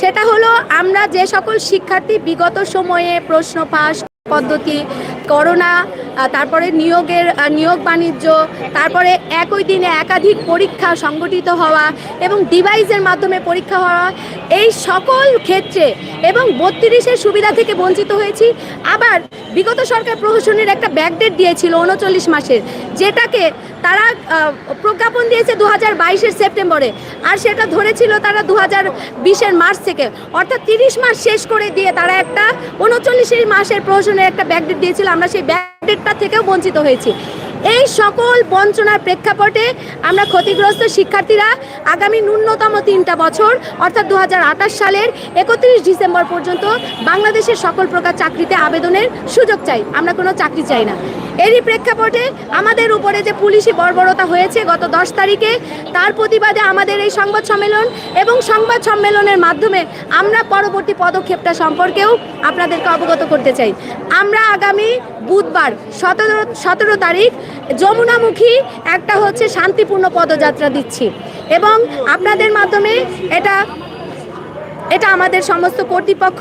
সেটা হলো আমরা যে সকল শিক্ষার্থী বিগত সময়ে প্রশ্ন ফাঁস পদ্ধতি, করোনা তারপরে নিয়োগের নিয়োগ বাণিজ্য, তারপরে একই দিনে একাধিক পরীক্ষা সংগঠিত হওয়া এবং ডিভাইসের মাধ্যমে পরীক্ষা হওয়া, এই সকল ক্ষেত্রে এবং বত্রিশের সুবিধা থেকে বঞ্চিত হয়েছি। আবার বিগত সরকার প্রহসনের একটা ব্যাকডেট দিয়েছিল উনচল্লিশ মাসের, যেটাকে তারা প্রজ্ঞাপন দিয়েছে দু হাজার বাইশের সেপ্টেম্বরে। আর সেটা ধরেছিল তারা দু হাজার বিশের মার্চ থেকে। অর্থাৎ তিরিশ মাস শেষ করে দিয়ে তারা একটা উনচল্লিশের মাসের প্রহসনের একটা ব্যাকডেট দিয়েছিল। আমরা সেই ব্যাকডেটটা থেকেও বঞ্চিত হয়েছি। এই সকল বঞ্চনার প্রেক্ষাপটে আমরা ক্ষতিগ্রস্ত শিক্ষার্থীরা আগামী ন্যূনতম তিনটা বছর, অর্থাৎ দু হাজার আঠাশ সালের একত্রিশ ডিসেম্বর পর্যন্ত বাংলাদেশের সকল প্রকার চাকরিতে আবেদনের সুযোগ চাই। আমরা কোনো চাকরি চাই না। এরই প্রেক্ষাপটে আমাদের উপরে যে পুলিশি বর্বরতা হয়েছে গত দশ তারিখে, তার প্রতিবাদে আমাদের এই সংবাদ সম্মেলন এবং সংবাদ সম্মেলনের মাধ্যমে আমরা পরবর্তী পদক্ষেপটা সম্পর্কেও আপনাদেরকে অবগত করতে চাই। আমরা আগামী বুধবার সতেরো সতেরো তারিখ যমুনামুখী একটা হচ্ছে শান্তিপূর্ণ পদযাত্রা দিচ্ছি এবং আপনাদের মাধ্যমে এটা এটা আমাদের সমস্ত কর্তৃপক্ষ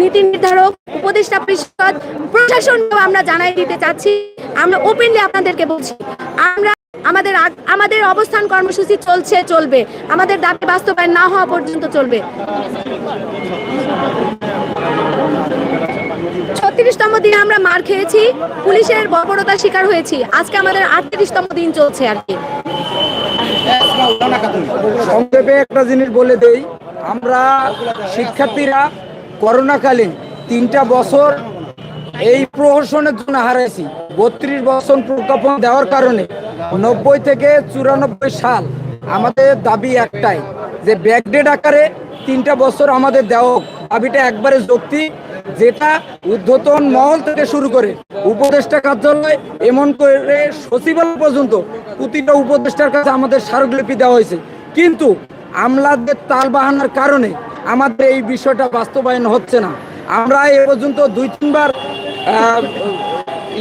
নীতি নির্ধারক, উপদেষ্টা পরিষদ প্রশাসনকেও আমরা জানাই দিতে চাচ্ছি। আমরা ওপেনলি আপনাদেরকে বলছি, আমরা আমাদের আমাদের অবস্থান কর্মসূচি চলছে, চলবে। আমাদের দাবি বাস্তবায়ন না হওয়া পর্যন্ত চলবে। ছত্রিশতম দিনে আমরা মার খেয়েছি, পুলিশের বর্বরতার শিকার হয়েছি। আজকে আমাদের আটত্রিশতম দিন চলছে আর কি। সংক্ষেপে একটা জিনিস বলে দেই, আমরা শিক্ষার্থীরা করোনাকালীন তিনটা বছর এই প্রহসনের জন্য হারাইছি বত্রিশ বছর প্রজ্ঞাপন দেওয়ার কারণে নব্বই থেকে চুরানব্বই সাল আমাদের দাবি একটাই যে ব্যাকডেট আকারে তিনটা বছর আমাদের দেওয়া। দাবিটা একবারে যৌক্তিক, যেটা ঊর্ধ্বতন মহল থেকে শুরু করে উপদেষ্টা কার্যালয়, এমন করে সচিবালয় পর্যন্ত প্রতিটা উপদেষ্টার কাছে আমাদের স্মারকলিপি দেওয়া হয়েছে কিন্তু আমলাদের তাল বাহানার কারণে আমাদের এই বিষয়টা বাস্তবায়ন হচ্ছে না। আমরা এ পর্যন্ত দুই তিনবার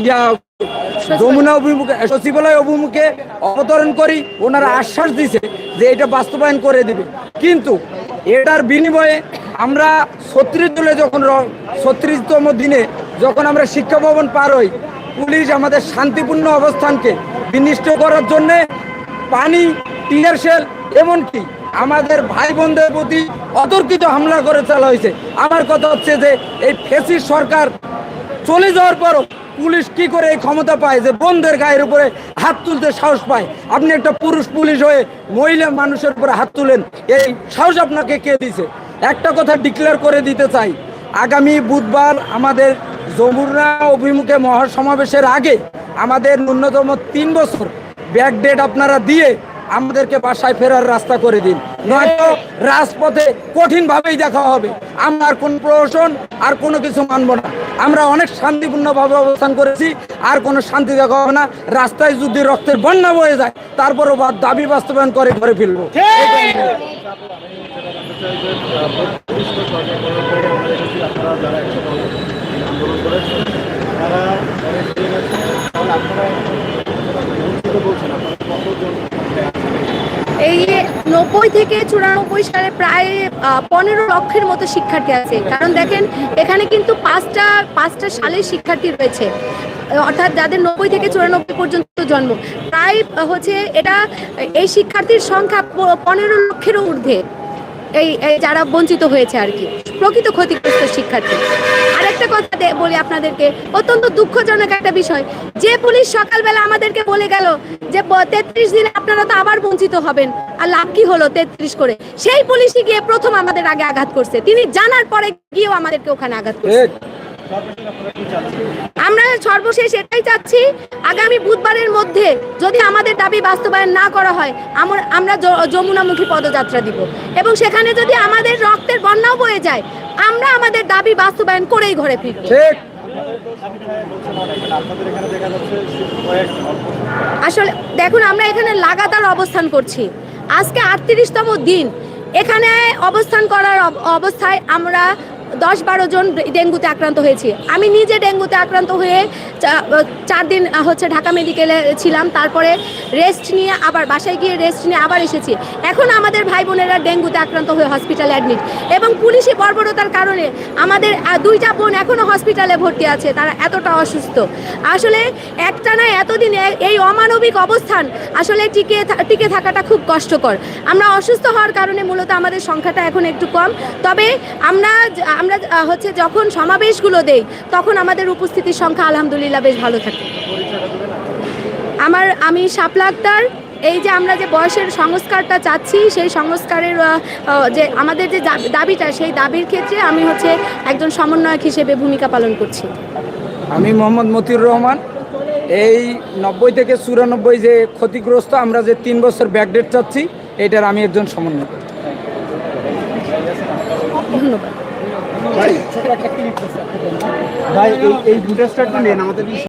ইয়া যমুনা অভিমুখে সচিবালয় অভিমুখে অবতরণ করি ওনারা আশ্বাস দিছে যে এটা বাস্তবায়ন করে দিবে। কিন্তু এটার বিনিময়ে আমরা ছত্রিশ দলে যখন ছত্রিশতম দিনে যখন আমরা শিক্ষা ভবন পার হই পুলিশ আমাদের শান্তিপূর্ণ অবস্থানকে বিনিষ্ট করার জন্যে পানি টিয়ার শেল এমনকি আমাদের ভাই বোনদের প্রতি অতর্কিত হামলা করে চালা হয়েছে। আমার কথা হচ্ছে যে, এই ফেসির সরকার চলে যাওয়ার পরও পুলিশ কি করে এই ক্ষমতা পায় যে বন্ধের গায়ের উপরে হাত তুলতে সাহস পায়? আপনি একটা পুরুষ পুলিশ হয়ে মহিলা মানুষের উপরে হাত তুলেন, এই সাহস আপনাকে কে দিছে? একটা কথা ডিক্লেয়ার করে দিতে চাই, আগামী বুধবার আমাদের যমুনা অভিমুখে মহাসমাবেশের আগে আমাদের ন্যূনতম তিন বছর ব্যাক ডেট আপনারা দিয়ে আমাদেরকে বাসায় ফেরার রাস্তা করে দিন। নয়তো রাজপথে কঠিন ভাবেই দেখা হবে। আমরা আর কোন প্রশাসন আর কোনো কিছু মানব না। আমরা অনেক শান্তিপূর্ণভাবে অবস্থান করেছি আর কোনো শান্তি দেখা হবে না। রাস্তায় যদি রক্তের বন্যা বয়ে যায় তারপরও বা- দাবি বাস্তবায়ন করে ঘরে ফিরবো। এই নব্বই থেকে চুরানব্বই সালে প্রায় পনেরো লক্ষের মতো শিক্ষার্থী আছে। কারণ দেখেন, এখানে কিন্তু পাঁচটা পাঁচটা সালের শিক্ষার্থী রয়েছে। অর্থাৎ যাদের নব্বই থেকে চুরানব্বই পর্যন্ত জন্ম, প্রায় হচ্ছে এটা, এই শিক্ষার্থীর সংখ্যা পনেরো লক্ষেরও ঊর্ধ্বে। এই যারা বঞ্চিত হয়েছে আর কি, প্রকৃত ক্ষতিগ্রস্ত শিক্ষার্থী। আর একটা কথা বলি আপনাদেরকে, অত্যন্ত দুঃখজনক একটা বিষয়। যে পুলিশ সকালবেলা আমাদেরকে বলে গেল যে তেত্রিশ দিনে আপনারা তো আবার বঞ্চিত হবেন, আর লাভ কি হলো তেত্রিশ করে? সেই পুলিশই গিয়ে প্রথম আমাদের আগে আঘাত করছে। তিনি জানার পরে গিয়েও আমাদেরকে ওখানে আঘাত করছে। আমরা সর্বশেষ এটাই চাচ্ছি আগামী বুধবারের মধ্যে যদি আমাদের দাবি বাস্তবায়ন না করা হয় আমরা আমরা যমুনামুখী পদযাত্রা দিব। এবং সেখানে যদি আমাদের রক্তের বন্যাও বয়ে যায় আমরা আমাদের দাবি বাস্তবায়ন করেই ঘরে ফিরব। আসলে দেখুন আমরা এখানে লাগাতার অবস্থান করছি। আজকে আটত্রিশতম দিন। এখানে অবস্থান করার অব- অবস্থায় আমরা দশ বারো জন ডেঙ্গুতে আক্রান্ত হয়েছি। আমি নিজে ডেঙ্গুতে আক্রান্ত হয়ে চার দিন হচ্ছে ঢাকা মেডিকেলে ছিলাম, তারপরে রেস্ট নিয়ে আবার বাসায় গিয়ে রেস্ট নিয়ে আবার এসেছি। এখন আমাদের ভাই বোনেরা ডেঙ্গুতে আক্রান্ত হয়ে হসপিটালে অ্যাডমিট এবং পুলিশি বর্বরতার কারণে আমাদের দুইটা বোন এখনও হসপিটালে ভর্তি আছে, তারা এতটা অসুস্থ। আসলে একটানা এতদিন এই অমানবিক অবস্থান আসলে টিকে টিকে থাকাটা খুব কষ্টকর। আমরা অসুস্থ হওয়ার কারণে মূলত আমাদের সংখ্যাটা এখন একটু কম। তবে আমরা আমরা হচ্ছে যখন সমাবেশগুলো দেই তখন আমাদের উপস্থিতির সংখ্যা আলহামদুলিল্লাহ বেশ ভালো থাকে। আমার আমি শাপলা আক্তার এই যে আমরা যে বয়সের সংস্কারটা চাচ্ছি সেই সংস্কারের যে আমাদের যে দাবিটা সেই দাবির ক্ষেত্রে আমি হচ্ছে একজন সমন্বয়ক হিসেবে ভূমিকা পালন করছি। আমি মোহাম্মদ মতিউর রহমান। এই নব্বই থেকে চুরানব্বই যে ক্ষতিগ্রস্ত আমরা যে তিন বছর ব্যাকডেট চাচ্ছি এটার আমি একজন সমন্বয় ধন্যবাদ। ভাই এই দুটো একটু নেন আমাদের